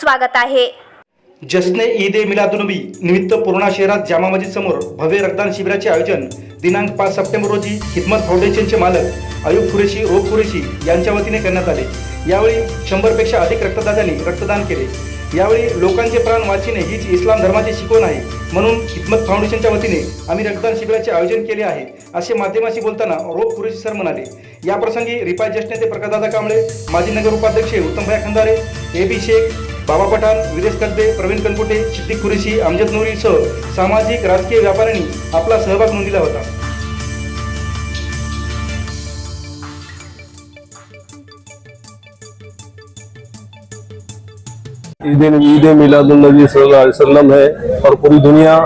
स्वागत आहे. जश्ने ईद ए मिलादुनबी निमित्त पूर्णा शहरात जामा मस्जिद समोर भव्य रक्तदान शिबिराचे आयोजन दिनांक पाच सप्टेंबर रोजी हिदमत फाउंडेशनचे मालक अयुब कुरेशी रोग कुरेशी यांच्या वतीने करण्यात आले. यावेळी शंभरपेक्षा अधिक रक्तदात्यांनी रक्तदान केले. यावेळी लोकांचे प्राण वाचविणे हीच इस्लाम धर्माची शिकवण आहे म्हणून हिदमत फाउंडेशनच्या वतीने आम्ही रक्तदान शिबिराचे आयोजन केले आहे असे माध्यमाशी बोलताना रोग कुरेशी सर म्हणाले. याप्रसंगी रिपाय ज्येष्ठ नेते प्रकाशदादा कांबळे माजी नगर उपाध्यक्ष उत्तमभाई खंदारे ए बी शेख बाबा पठाण विदेश कलते प्रवीण कनकुटे सिद्दीक कुरेशी अमजद नूरी सह सामाजिक राजकीय व्यापाऱ्यांनी आपला सहभाग नोंदविला होता. ईद ईद मिलादुलनबी वसल्लम है और पूरी दुनिया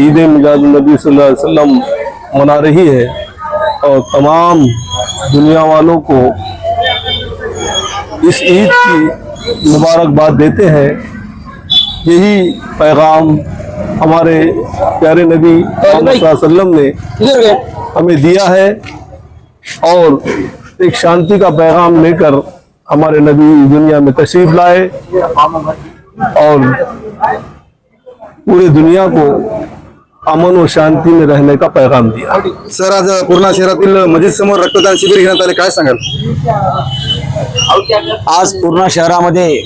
ईद मिलादुलनबी वसल्लम मना रही है और तमाम दुनिया वालों को इस ईद की मुबारकबाद देते हैं। यही पैगाम हमारे प्यारे नबी वसल्लम ने हमें दिया है और एक शांति का पैगाम लेकर हमारे नबी दुनिया में तशरीफ़ लाए और पूरे दुनिया को अमन और शांति में रहने का पैगाम दिया। सर आज पूर्णा शहरातील मस्जिद समोर रक्तदान शिबिर घेण्यात आले काय सांगाल? आज पूर्ण शहरामध्ये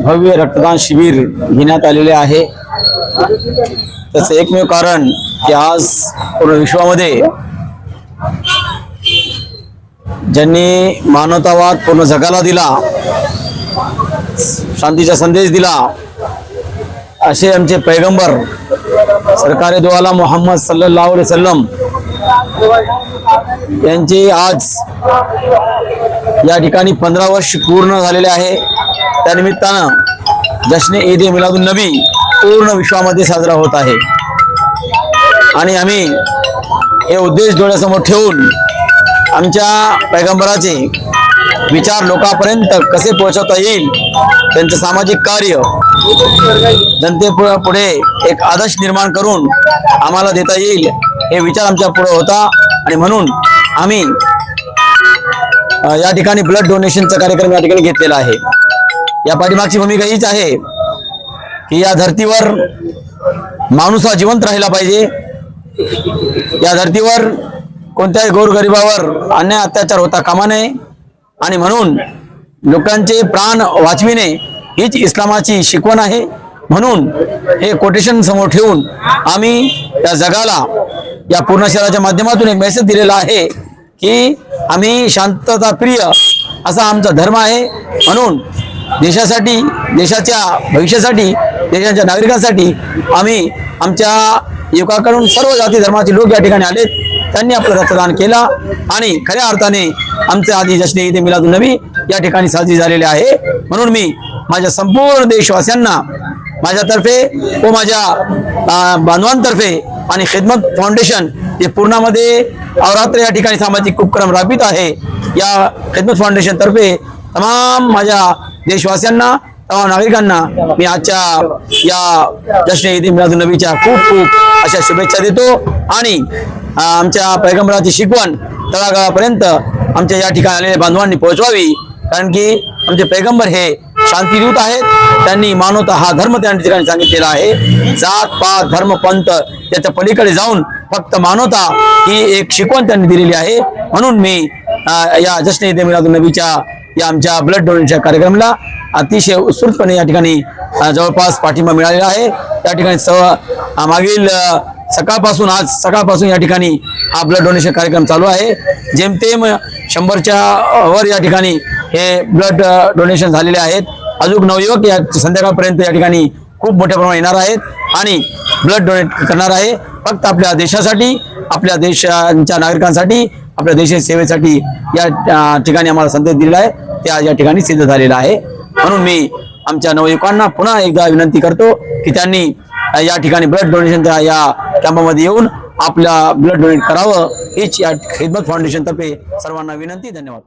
भव्य रक्तदान शिबिर घेण्यात आलेले आहे. त्याचं एकमेव कारण की आज पूर्ण विश्वामध्ये ज्यांनी मानवतावाद पूर्ण जगाला दिला शांतीचा संदेश दिला असे आमचे पैगंबर सरकारी दुआला मोहम्मद सल्लल्लाहु अलैहि वसल्लम यांचे आज या ठिकाणी पंधरा वर्ष पूर्ण झालेले आहे. त्यानिमित्तानं जश्ने ईद ए मिलादुन नबी पूर्ण विश्वामध्ये साजरा होत आहे. आणि आम्ही हे उद्देश डोळ्यासमोर ठेवून आमच्या पैगंबराचे विचार लोकांपर्यंत कसे पोहोचवता येईल त्यांचं सामाजिक कार्य जनतेपुढे एक आदर्श निर्माण करून आम्हाला देता येईल. हे विचार आमच्या पुढे होता. आणि म्हणून आम्ही या ठिकाणी ब्लड डोनेशनचा कार्यक्रम या ठिकाणी घेतलेला आहे. या पाठीमागची भूमिका हीच आहे की या धर्तीवर माणूस हा जिवंत राहिला पाहिजे. या धर्तीवर कोणत्याही गोरगरिबावर अन्याय अत्याचार होता कामा नये. आणि म्हणून लोकांचे प्राण वाचविणे हीच इस्लामाची शिकवण आहे. म्हणून हे कोटेशन समोर ठेवून आम्ही त्या जगाला या पूर्ण शहराच्या माध्यमातून एक मेसेज दिलेला आहे की आम्ही शांतता प्रिय असा आमचा धर्म आहे. म्हणून देशासाठी देशाच्या भविष्यासाठी देशाच्या नागरिकांसाठी आम्ही आमच्या युवकाकडून सर्व जाती धर्माचे लोक या ठिकाणी आलेत. त्यांनी आपलं रक्तदान केला आणि खऱ्या अर्थाने आमचे आधी जश्न ईद मिलादुल नबी या ठिकाणी साजरी झालेले आहे. म्हणून मी माझ्या संपूर्ण देशवासियांना माझ्यातर्फे व माझ्या बांधवांतर्फे आणि खिदमत फाउंडेशन जे पूर्णामध्ये अवरात्र या ठिकाणी सामाजिक उपक्रम राबवित आहे. या खिदमत फाउंडेशनतर्फे तमाम माझ्या देशवासियांना तमाम नागरिकांना मी आजच्या या जश्न ईद मिलादुल नबीच्या खूप खूप अशा शुभेच्छा देतो. आणि आमच्या पैगंबराची शिकवण तळागाळापर्यंत आमच्या या ठिकाणी आलेल्या बांधवांनी पोहोचवावी. कारण की आमचे पैगंबर हे शांतीदूत आहेत. त्यांनी मानवता हा धर्म त्या ठिकाणी सांगितलेला आहे. जात पात धर्म पंथ याच्या पलीकडे जाऊन फक्त मानवता ही एक शिकवण त्यांनी दिलेली आहे. म्हणून मी या जश्न मिलादुल नबीच्या या आमच्या ब्लड डोनेशनच्या कार्यक्रमाला अतिशय उत्स्फूर्तपणे या ठिकाणी जवळपास पाठिंबा मिळालेला आहे. त्या ठिकाणी स मागील सकाळपासून आज सकाळपासून या ठिकाणी हा ब्लड डोनेशन कार्यक्रम चालू आहे. जेमतेम शंभरच्या वर या ठिकाणी हे ब्लड डोनेशन झालेले आहेत. अजून नवयुवक या संध्याकाळपर्यंत या ठिकाणी खूप मोठ्या प्रमाणात येणार आहेत आणि ब्लड डोनेट करणार आहे. फक्त आपल्या देशासाठी आपल्या देशांच्या नागरिकांसाठी आपल्या देशाच्या सेवेसाठी या ठिकाणी आम्हाला संदेश दिलेला आहे. त्या या ठिकाणी सिद्ध झालेला आहे. म्हणून मी आमच्या नवयुवकांना पुन्हा एकदा विनंती करतो की त्यांनी या ठिकाणी ब्लड डोनेशनच्या या कॅम्पमध्ये येऊन आपल्या ब्लड डोनेट करावं. हीच या खिदमत फाउंडेशनतर्फे सर्वांना विनंती. धन्यवाद.